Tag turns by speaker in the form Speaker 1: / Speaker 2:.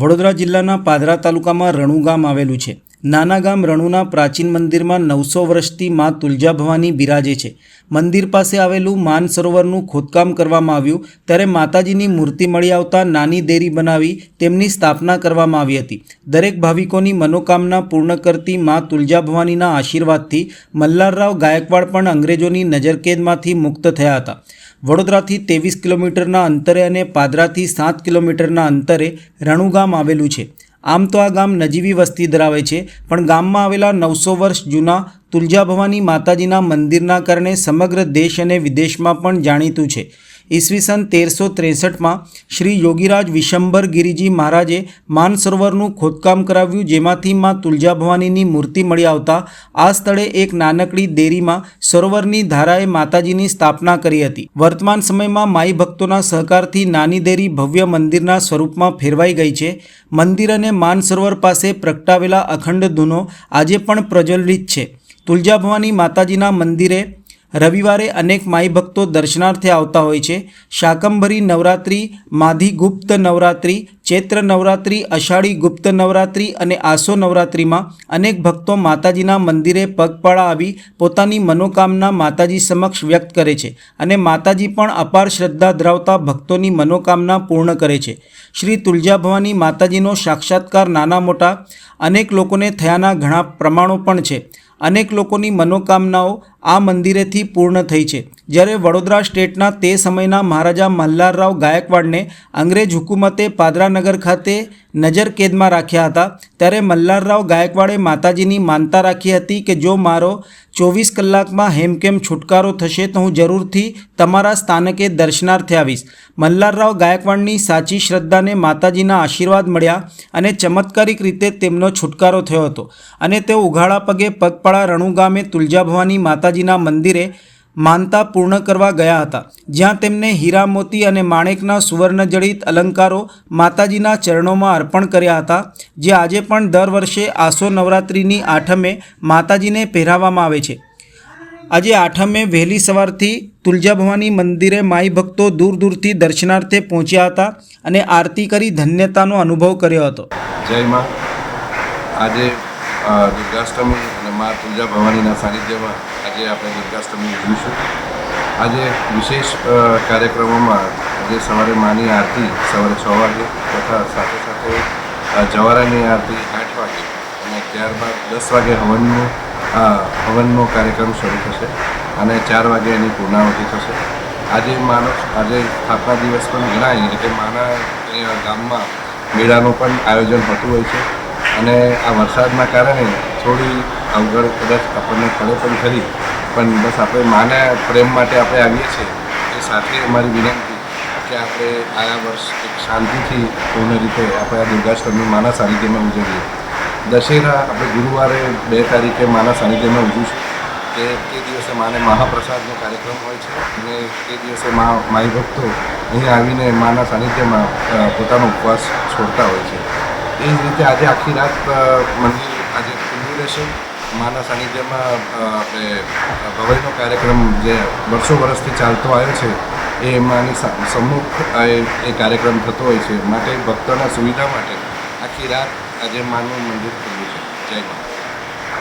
Speaker 1: વડોદરા જિલ્લાના પાદરા તાલુકામાં રણુ ગામ આવેલું છે. નાના ગામ રણુના પ્રાચીન મંદિરમાં નવસો વર્ષથી મા તુલજા ભવાની બિરાજે છે. મંદિર પાસે આવેલું માન સરોવરનું ખોદકામ કરવામાં આવ્યું, ત્યારે માતાજીની મૂર્તિ મળી આવતા નાની દેરી બનાવી તેમની સ્થાપના કરવામાં આવી હતી. દરેક ભાવિકોની મનોકામના પૂર્ણ કરતી મા તુલજા ભવાનીના આશીર્વાદથી મલ્હારરાવ ગાયકવાડ પણ અંગ્રેજોની નજરકેદમાંથી મુક્ત થયા હતા. વડોદરાથી ત્રેવીસ કિલોમીટરના અંતરે અને પાદરાથી સાત કિલોમીટરના અંતરે રણુ ગામ આવેલું છે. આમ તો આ ગામ નજીવી વસ્તી ધરાવે છે, પણ ગામમાં આવેલા નવસો વર્ષ જૂના તુલજા ભવાની માતાજીના મંદિરના કારણે સમગ્ર દેશ અને વિદેશમાં પણ જાણીતું છે. ઈસવીસન તેરસો ત્રેસઠમાં શ્રી યોગીરાજ વિશંભર ગિરિજી મહારાજે માનસરોવરનું ખોદકામ કરાવ્યું, જેમાંથી માં તુલજા ભવાનીની મૂર્તિ મળી આવતા આ સ્થળે એક નાનકડી દેરીમાં સરોવરની ધારાએ માતાજીની સ્થાપના કરી હતી. વર્તમાન સમયમાં માઈ ભક્તોના સહકારથી નાની દેરી ભવ્ય મંદિરના સ્વરૂપમાં ફેરવાઈ ગઈ છે. મંદિર અને માનસરોવર પાસે પ્રગટાવેલા અખંડ ધૂનો આજે પણ પ્રજ્વલિત છે. તુલજા ભવાની માતાજીના મંદિરે રવિવારે અનેક માઈ ભક્તો દર્શનાર્થે આવતા હોય છે. શાકંભરી નવરાત્રિ, માધી ગુપ્ત નવરાત્રિ, ચૈત્ર નવરાત્રિ, અષાઢી ગુપ્ત નવરાત્રિ અને આસો નવરાત્રિમાં અનેક ભક્તો માતાજીના મંદિરે પગપાળા આવી પોતાની મનોકામના માતાજી સમક્ષ વ્યક્ત કરે છે અને માતાજી પણ અપાર શ્રદ્ધા ધરાવતા ભક્તોની મનોકામના પૂર્ણ કરે છે. શ્રી તુલજા ભવાની માતાજીનો સાક્ષાત્કાર નાના મોટા અનેક લોકોને થયાના ઘણા પ્રમાણો પણ છે. અનેક લોકોની મનોકામનાઓ આ મંદિરેથી પૂર્ણ થઈ છે. જ્યારે વડોદરા સ્ટેટના તે સમયના મહારાજા મલ્હારરાવ ગાયકવાડને અંગ્રેજ હુકુમતે પાદરાનગર ખાતે નજરકેદમાં રાખ્યા હતા, ત્યારે મલ્હારરાવ ગાયકવાડે માતાજીની માનતા રાખી હતી કે જો મારો ચોવીસ કલાકમાં હેમકેમ છુટકારો થશે તો હું જરૂરથી તમારા સ્થાનકે દર્શનાર્થે આવીશ. મલ્હારરાવ ગાયકવાડની સાચી શ્રદ્ધાને માતાજીના આશીર્વાદ મળ્યા અને ચમત્કારિક રીતે તેમનો છુટકારો થયો હતો અને તેઓ ઉઘાડા પગે પગપાળા રણુ ગામે તુલજા ભવાની માતાજીના મંદિરે માનતા પૂર્ણ કરવા ગયા હતા, જ્યાં તેમને હીરા મોતી અને માણેકના સુવર્ણજડિત અલંકારો માતાજીના ચરણોમાં અર્પણ કર્યા હતા, જે આજે પણ દર વર્ષે આસો નવરાત્રિની આઠમે માતાજીને પહેરાવવામાં આવે છે. આજે આઠમે વહેલી સવારથી તુલજા ભવાની મંદિરે માઈ ભક્તો દૂર દૂરથી દર્શનાર્થે પહોંચ્યા હતા અને આરતી કરી ધન્યતાનો અનુભવ કર્યો હતો.
Speaker 2: જય માં. આજે દુર્ગાષ્ટમી અને મા તુલજા ભવાનીના સાનિધ્યમાં આજે આપણે દુર્ગાષ્ટમી ઉજવીશું. આજે વિશેષ કાર્યક્રમોમાં આજે સવારે માની આરતી સવારે છ વાગે તથા સાથે સાથે જવારાની આરતી આઠ વાગે અને ત્યારબાદ દસ વાગે હવનનું હવનનો કાર્યક્રમ શરૂ થશે અને ચાર વાગે એની પૂર્ણાવતી થશે. આજે માનો, આજે સ્થાપના દિવસ પણ ગણાય એટલે માના ગામમાં મેળાનું પણ આયોજન થતું હોય છે. અને આ વરસાદના કારણે થોડી અવગડ કદાચ આપણને પડે પણ ખરી. પણ બસ આપણે માના પ્રેમ માટે આપણે આવીએ છીએ. એ સાથે અમારી વિનંતી કે આપણે આ વર્ષ એક શાંતિથી પૂર્ણ રીતે આપણે આ દુર્ગાષ્ટમી માના સાનિધ્યમાં ઉજવીએ. દશેરા આપણે ગુરુવારે બે તારીખે માના સાનિધ્યમાં ઉજવીશું તે તે દિવસે માને મહાપ્રસાદનો કાર્યક્રમ હોય છે અને તે દિવસે મા માઈ ભક્તો અહીં આવીને માના સાનિધ્યમાં પોતાનો ઉપવાસ છોડતા હોય છે. એ જ રીતે આજે આખી રાત મંદિર આજે ખુલ્લું રહેશે. માના સાનિધ્યમાં આપણે ભવાઈનો કાર્યક્રમ જે વર્ષો વર્ષથી ચાલતો આવ્યો છે, એ એમાંની સમ્મુખ એ કાર્યક્રમ થતો હોય છે. માટે ભક્તોના સુવિધા માટે આખી રાત આજે માનું મંદિર ખુલ્લું છે. જય મા